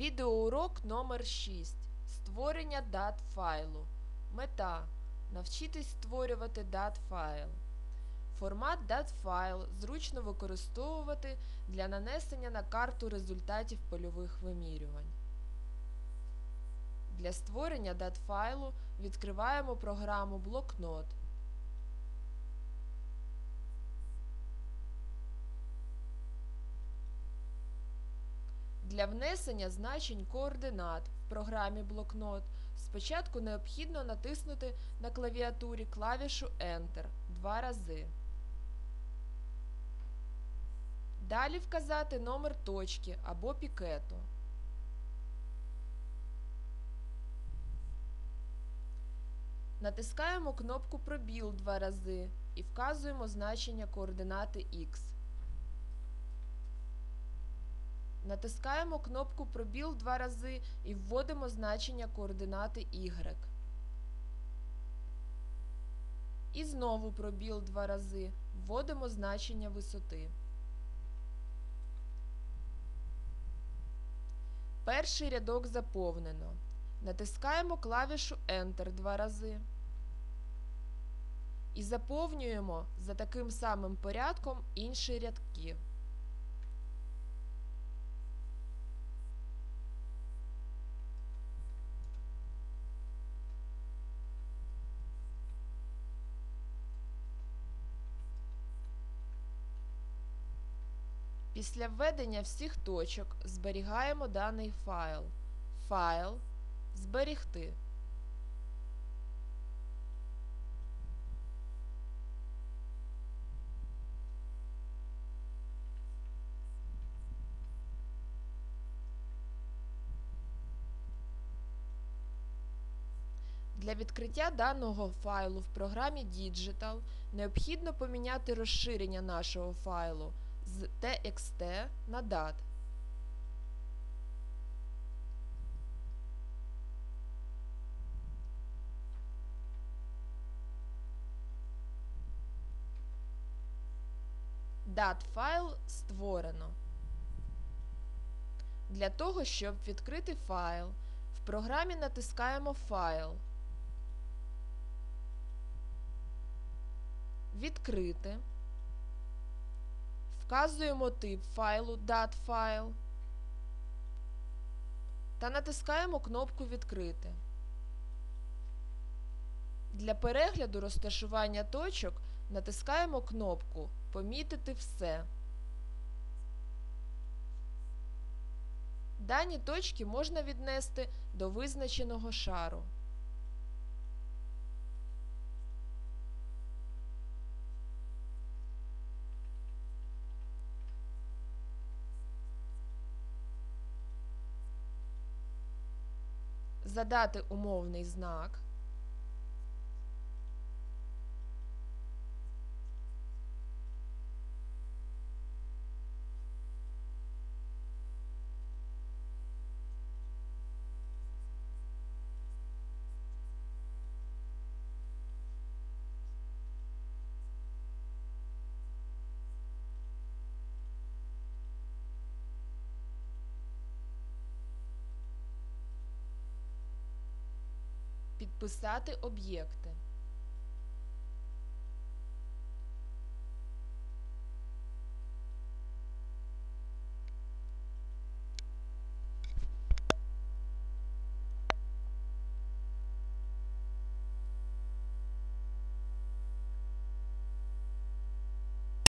Відеоурок номер 6 Створення дат файлу. Мета. Навчитись створювати дат файл. Формат дат файл зручно використовувати для нанесення на карту результатів польових вимірювань. Для створення дат файлу відкриваємо програму Блокнот. Для внесення значень координат в програмі Блокнот спочатку необхідно натиснути на клавіатурі клавішу Enter два рази. Далі вказати номер точки або пікету. Натискаємо кнопку Пробіл два рази і вказуємо значення координати X. Натискаємо кнопку Пробіл два рази і вводимо значення координати Y. І знову пробіл два рази. Вводимо значення висоти. Перший рядок заповнено. Натискаємо клавішу Enter два рази. І заповнюємо за таким самим порядком інші рядки. Після введення всіх точок зберігаємо даний файл. Файл Зберігти. Для відкриття даного файлу в програмі Digital необхідно поміняти розширення нашого файлу з TXT на DAT. DAT файл створено. Для того, щоб відкрити файл, в програмі натискаємо Файл. Відкрити. Вказуємо тип файлу DAT файл та натискаємо кнопку Відкрити. Для перегляду розташування точок натискаємо кнопку Помітити все. Дані точки можна віднести до визначеного шару. Задати умовний знак. Підписати об'єкти.